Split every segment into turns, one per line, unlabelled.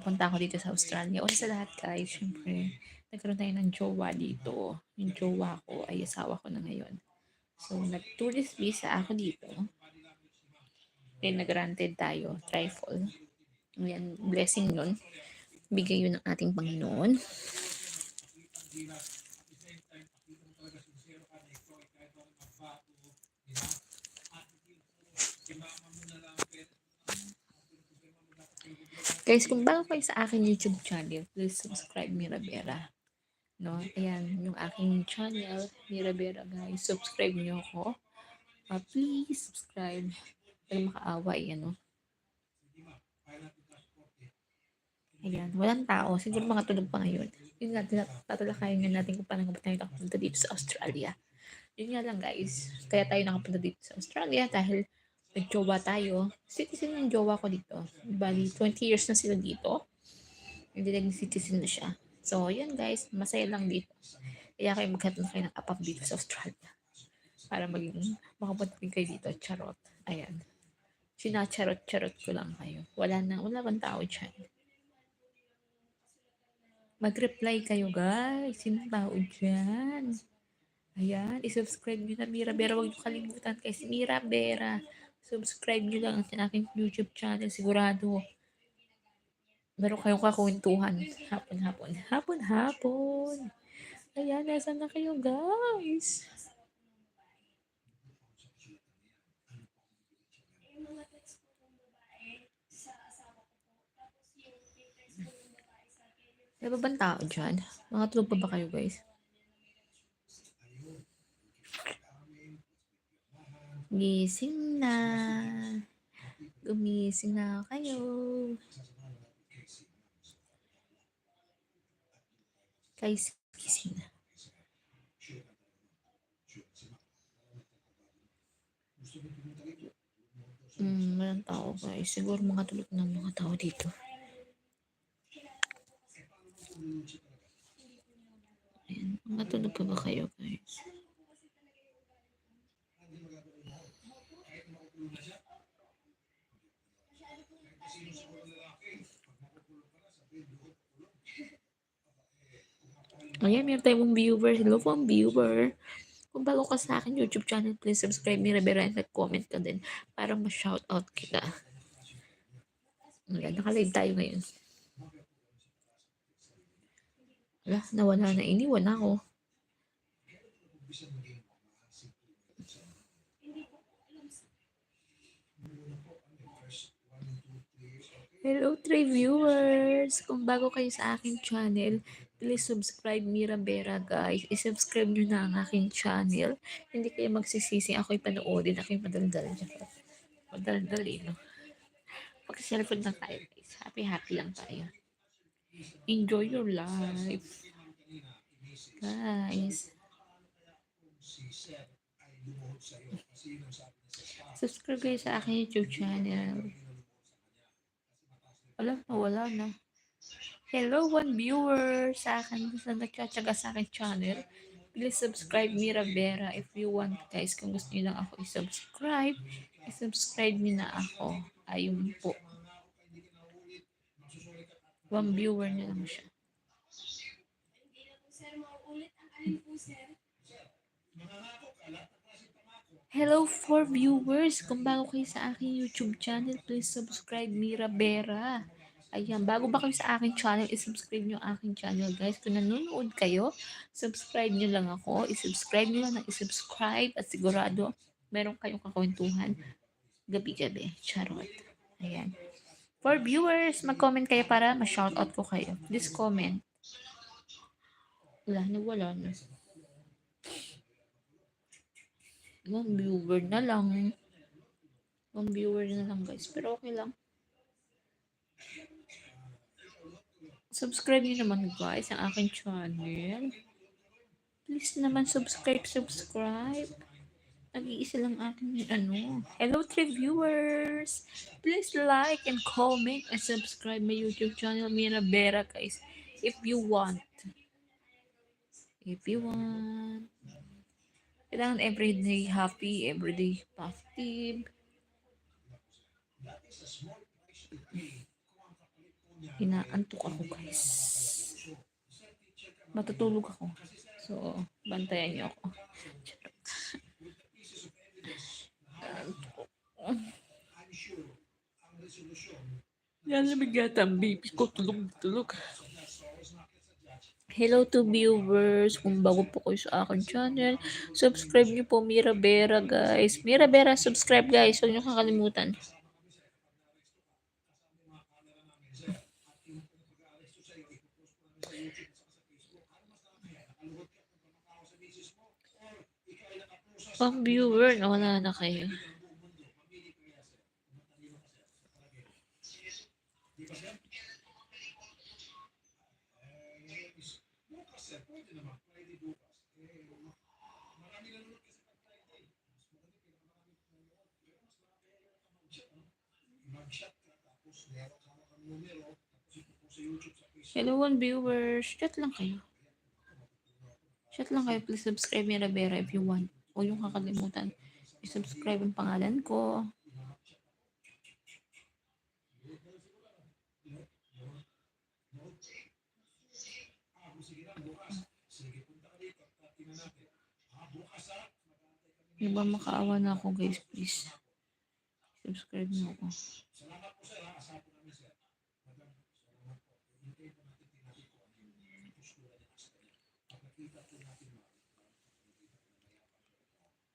napunta ako dito sa Australia. Una sa lahat guys, syempre, nagkaroon tayo ng jowa dito. Yung jowa ko ay asawa ko na ngayon. So, nag-tourist visa ako dito. Then, nag-granted tayo, trifle. Yan, blessing nun. Bigay yun ng ating Panginoon. Guys, kung bago kayo sa aking YouTube channel, please subscribe Mirabera. No? Ayan, yung aking channel, Mirabera guys. Subscribe nyo ako. Uh, please subscribe. Para makaaway, ano. Ayan, walang tao. Siguro mga tulog pa ngayon. Yun nga, tatalakayin nga natin kung paano nga ba tayo nakapunta dito sa Australia. Yun nga lang guys. Kaya tayo nakapunta dito sa Australia dahil nag-jowa tayo. Citizen ng jowa ko dito. Bali, 20 years na sila dito. Hindi naging citizen na siya. So, yun guys. Masaya lang dito. Kaya kayo magkatun kayo ng apap dito sa Australia. Para maging makapunta kayo dito. Charot. Ayan. Sinacharot-charot ko lang kayo. Wala na, wala bang tao dyan. Mag-reply kayo guys. Sino tao dyan? Ayan, isubscribe nyo na Mira Bera. Huwag nyo kalimutan kay si Mira Bera. Subscribe nyo lang sa aking YouTube channel. Sigurado. Meron kayong kakwentuhan. Hapon-hapon. Hapon-hapon. Ayan, nasa na kayo guys? May ba bang tao dyan? Mga tulog pa ba kayo guys? Gising na. Gumising na kayo. Guys, gising na. Hmm, walang tao guys. Siguro mga tulog ng mga tao dito. Ayan, mga tulog pa ba kayo guys? Ayan, meron tayong viewer. Hello po viewer. Kung bago ka sa akin YouTube channel, please subscribe me, Rivera, and comment ka din para ma-shoutout kita. Ayan, nakalive tayo ngayon. Wala, nawala na. Iniwan ako. Hello, three viewers! Kung bago kayo sa aking channel, please subscribe Mira Vera, guys. I-subscribe nyo na ang aking channel. Hindi kayo magsisisi. Ako'y panoodin. Ako'y madaldal. Madaldal eh, no? Pag-cellphone lang tayo, guys. Happy-happy lang tayo. Enjoy your life. Guys. Subscribe kayo sa aking YouTube channel. Wala na, wala na. Hello, one viewer sa akin sa nagtsatsaga sa akin channel. Please subscribe Mira Vera if you want guys. Kung gusto niyo lang ako i-subscribe, i-subscribe niyo na ako. Ayun po. One viewer na lang siya. Hello for viewers. Kung bago kayo sa aking YouTube channel, please subscribe Mira Vera. Ayan, bago ba kayo sa aking channel, isubscribe nyo aking channel guys. Kung nanonood kayo, subscribe nyo lang ako. Isubscribe nyo lang na isubscribe at sigurado meron kayong kakwentuhan gabi-gabi. Charot. Ayan. For viewers, mag-comment kayo para ma-shoutout ko kayo. Please comment. Wala na, wala na. One viewer na lang. One viewer na lang guys. Pero okay lang. Subscribe niyo naman guys ang aking channel. Please naman subscribe, subscribe. Nag-iisa lang aking ano. Hello three viewers. Please like and comment and subscribe my YouTube channel Mira Vera guys. If you want. If you want. Kailangan everyday happy, everyday positive. Inaantok ako guys. Matutulog ako. So, bantayan niyo ako. Yan, lamig yata ang baby ko. Tulog, tulog. Hello to viewers. Kung bago po kayo sa akin channel, subscribe niyo po Mira Vera guys. Mira Vera, subscribe guys. Huwag niyo kakalimutan. Pang viewer, wala na kayo. Hello one viewers, chat lang kayo. Chat lang kayo, please subscribe Mira Vera if you want. Huwag yung kakalimutan. I-subscribe ang pangalan ko. Yung ba makaawa na ako guys, please. Subscribe niyo ako.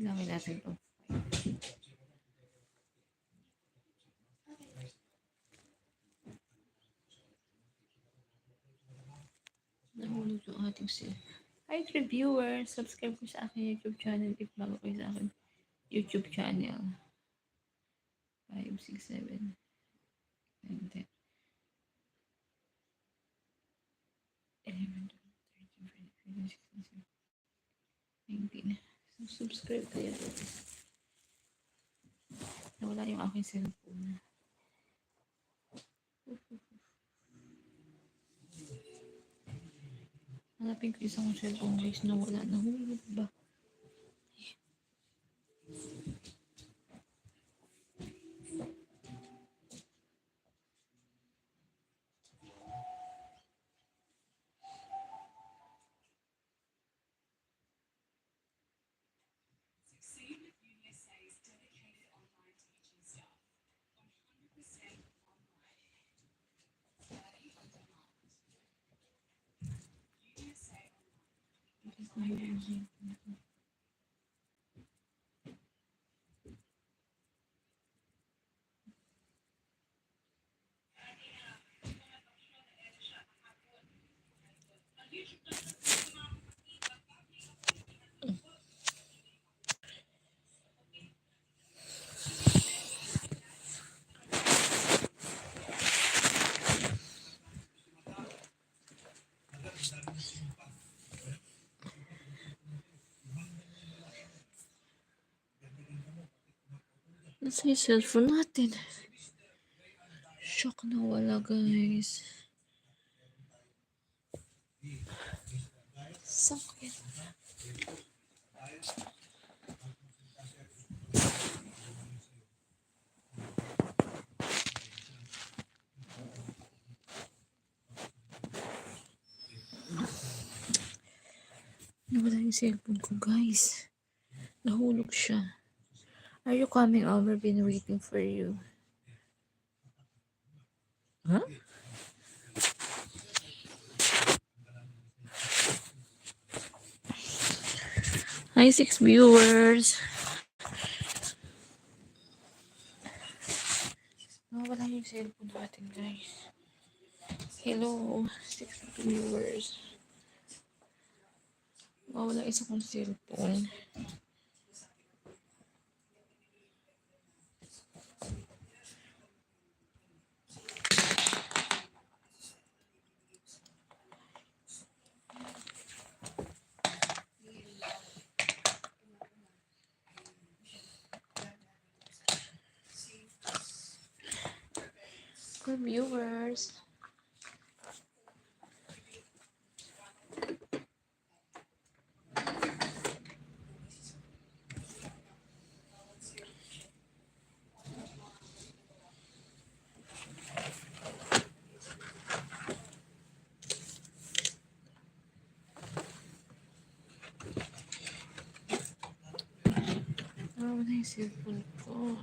Ilangin natin to. Nahulog yung ating sale. Hi, reviewers! Subscribe ko sa aking YouTube channel if bago kayo sa akin YouTube channel. 5, 6, 7, 9, 10. 11, 12, 19. So, subscribe kayo. Nawala yung aking cellphone. Hanapin ko isang cellphone guys na wala. Nahulog ba? Thank you. Nasa yung cellphone natin? Shock na wala guys. Sakit. Nawala yung cellphone ko guys. Nahulog siya. Are you coming over? Been waiting for you. Huh? Hi, six viewers. Nawala yung cellphone natin, guys. Hello, six viewers. Nawala isa kong cellphone. beautiful viewers. Oh, this is beautiful.